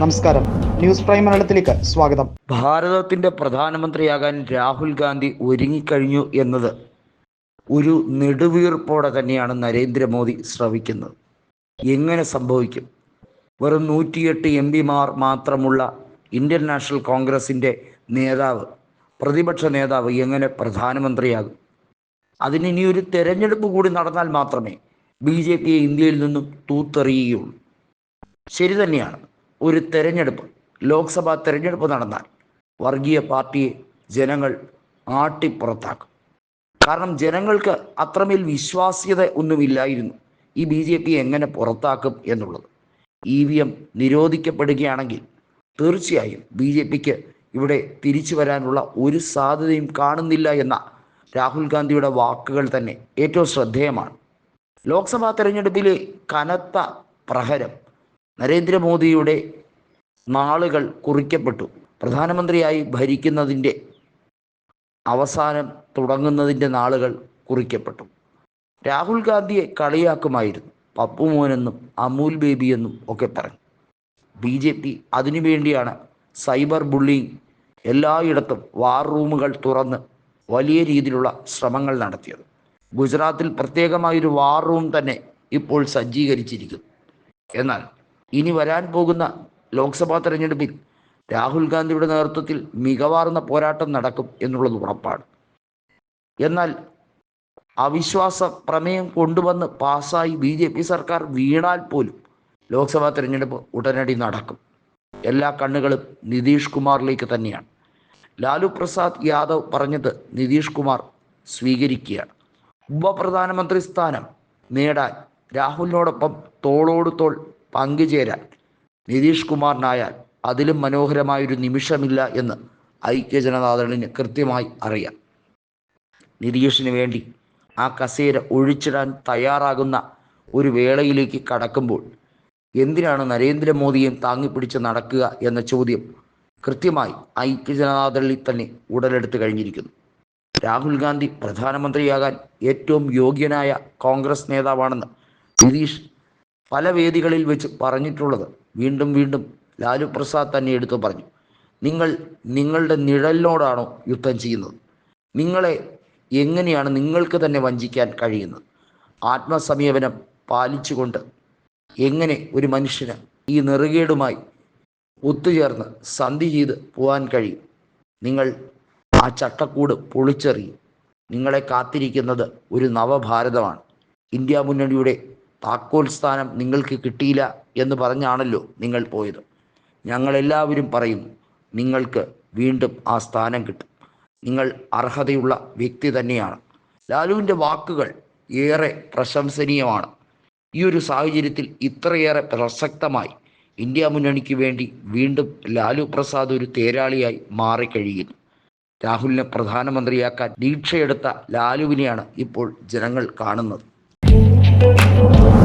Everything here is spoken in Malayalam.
നമസ്കാരം. ന്യൂസ് പ്രൈം മലയാളത്തിലേക്ക് സ്വാഗതം. ഭാരതത്തിന്റെ പ്രധാനമന്ത്രിയാകാൻ രാഹുൽ ഗാന്ധി ഒരുങ്ങിക്കഴിഞ്ഞു എന്നത് ഒരു നെടുവീർപ്പോടെ തന്നെയാണ് നരേന്ദ്രമോദി ശ്രവിക്കുന്നത്. എങ്ങനെ സംഭവിക്കും? വെറും നൂറ്റിയെട്ട് എം പിമാർ മാത്രമുള്ള ഇന്ത്യൻ നാഷണൽ കോൺഗ്രസിന്റെ നേതാവ് പ്രതിപക്ഷ നേതാവ് എങ്ങനെ പ്രധാനമന്ത്രിയാകും? അതിന് ഇനി ഒരു തെരഞ്ഞെടുപ്പ് കൂടി നടന്നാൽ മാത്രമേ ബി ജെ പിയെ ഇന്ത്യയിൽ നിന്നും തൂത്തെറിയുകയുള്ളൂ. ശരി തന്നെയാണ്. ഒരു തെരഞ്ഞെടുപ്പ് ലോക്സഭാ തെരഞ്ഞെടുപ്പ് നടന്നാൽ വർഗീയ പാർട്ടിയെ ജനങ്ങൾ ആട്ടിപ്പുറത്താക്കും കാരണം ജനങ്ങൾക്ക് അത്രമേൽ വിശ്വാസ്യത ഒന്നുമില്ലായിരുന്നു ഈ ബി ജെ പി എങ്ങനെ പുറത്താക്കും എന്നുള്ളത്. ഇ വി എം നിരോധിക്കപ്പെടുകയാണെങ്കിൽ തീർച്ചയായും ബി ജെ പിക്ക് ഇവിടെ തിരിച്ചു വരാനുള്ള ഒരു സാധ്യതയും കാണുന്നില്ല എന്ന രാഹുൽ ഗാന്ധിയുടെ വാക്കുകൾ തന്നെ ഏറ്റവും ശ്രദ്ധേയമാണ്. ലോക്സഭാ തെരഞ്ഞെടുപ്പിലെ കനത്ത പ്രഹരം നരേന്ദ്രമോദിയുടെ നാളുകൾ കുറിക്കപ്പെട്ടു. പ്രധാനമന്ത്രിയായി ഭരിക്കുന്നതിന്റെ അവസാനം തുടങ്ങുന്നതിന്റെ നാളുകൾ കുറിക്കപ്പെട്ടു. രാഹുൽ ഗാന്ധിയെ കളിയാക്കുമായിരുന്നു. പപ്പുമോനെന്നും അമൂൽ ബേബി എന്നും ഒക്കെ പറഞ്ഞു. ബി ജെ പി അതിനുവേണ്ടിയാണ് സൈബർ ബുള്ളിങ് എല്ലായിടത്തും വാർ റൂമുകൾ തുറന്ന് വലിയ രീതിയിലുള്ള ശ്രമങ്ങൾ നടത്തിയത്. ഗുജറാത്തിൽ പ്രത്യേകമായൊരു വാർ റൂം തന്നെ ഇപ്പോൾ സജ്ജീകരിച്ചിരിക്കുന്നു. എന്നാൽ ഇനി വരാൻ പോകുന്ന ലോക്സഭാ തെരഞ്ഞെടുപ്പിൽ രാഹുൽ ഗാന്ധിയുടെ നേതൃത്വത്തിൽ മികവാർന്ന പോരാട്ടം നടക്കും എന്നുള്ളത് ഉറപ്പാണ്. എന്നാൽ അവിശ്വാസ പ്രമേയം കൊണ്ടുവന്ന് പാസ്സായി ബി ജെ പി സർക്കാർ വീണാൽ പോലും ലോക്സഭാ തെരഞ്ഞെടുപ്പ് ഉടനടി നടക്കും. എല്ലാ കണ്ണുകളും നിതീഷ് കുമാറിലേക്ക് തന്നെയാണ്. ലാലു പ്രസാദ് യാദവ് പറഞ്ഞത് നിതീഷ് കുമാർ സ്വീകരിക്കുകയാണ്. ഉപപ്രധാനമന്ത്രി സ്ഥാനം നേടാൻ രാഹുലിനോടൊപ്പം തോളോട് തോൾ പങ്കുചേരാൻ. നിതീഷ് കുമാറിനായാൽ അതിലും മനോഹരമായൊരു നിമിഷമില്ല എന്ന് ഐക്യ ജനതാദളിന് കൃത്യമായി അറിയാം. നിതീഷിന് വേണ്ടി ആ കസേര ഒഴിച്ചിടാൻ തയ്യാറാകുന്ന ഒരു വേളയിലേക്ക് കടക്കുമ്പോൾ എന്തിനാണ് നരേന്ദ്രമോദിയെ താങ്ങിപ്പിടിച്ച് നടക്കുക എന്ന ചോദ്യം കൃത്യമായി ഐക്യ ജനതാദളിൽ തന്നെ ഉടലെടുത്ത് കഴിഞ്ഞിരിക്കുന്നു. രാഹുൽ ഗാന്ധി പ്രധാനമന്ത്രിയാകാൻ ഏറ്റവും യോഗ്യനായ കോൺഗ്രസ് നേതാവാണെന്ന് നിതീഷ് പല വേദികളിൽ വെച്ച് പറഞ്ഞിട്ടുള്ളത്. വീണ്ടും വീണ്ടും ലാലു പ്രസാദ് തന്നെ എടുത്തു പറഞ്ഞു. നിങ്ങൾ നിങ്ങളുടെ നിഴലിനോടാണോ യുദ്ധം ചെയ്യുന്നത്? നിങ്ങളെ എങ്ങനെയാണ് നിങ്ങൾക്ക് തന്നെ വഞ്ചിക്കാൻ കഴിയുന്നത്? ആത്മസമീപനം പാലിച്ചുകൊണ്ട് എങ്ങനെ ഒരു മനുഷ്യന് ഈ നെറുകേടുമായി ഒത്തുചേർന്ന് സന്ധി ചെയ്ത് പോകാൻ കഴിയും? നിങ്ങൾ ആ ചട്ടക്കൂട് പൊളിച്ചെറിയും. നിങ്ങളെ കാത്തിരിക്കുന്നത് ഒരു നവഭാരതമാണ്. ഇന്ത്യ മുന്നണിയുടെ താക്കോൽ സ്ഥാനം നിങ്ങൾക്ക് കിട്ടിയില്ല എന്ന് പറഞ്ഞാണല്ലോ നിങ്ങൾ പോയത്. ഞങ്ങളെല്ലാവരും പറയുന്നു നിങ്ങൾക്ക് വീണ്ടും ആ സ്ഥാനം കിട്ടും. നിങ്ങൾ അർഹതയുള്ള വ്യക്തി തന്നെയാണ്. ലാലുവിന്റെ വാക്കുകൾ ഏറെ പ്രശംസനീയമാണ്. ഈ ഒരു സാഹചര്യത്തിൽ ഇത്രയേറെ പ്രസക്തമായി ഇന്ത്യ മുന്നണിക്ക് വേണ്ടി വീണ്ടും ലാലു പ്രസാദ് ഒരു തേരാളിയായി മാറിക്കഴിയുന്നു. രാഹുലിനെ പ്രധാനമന്ത്രിയാക്കാൻ ദീക്ഷയെടുത്ത ലാലുവിനെയാണ് ഇപ്പോൾ ജനങ്ങൾ കാണുന്നത്. Thank you.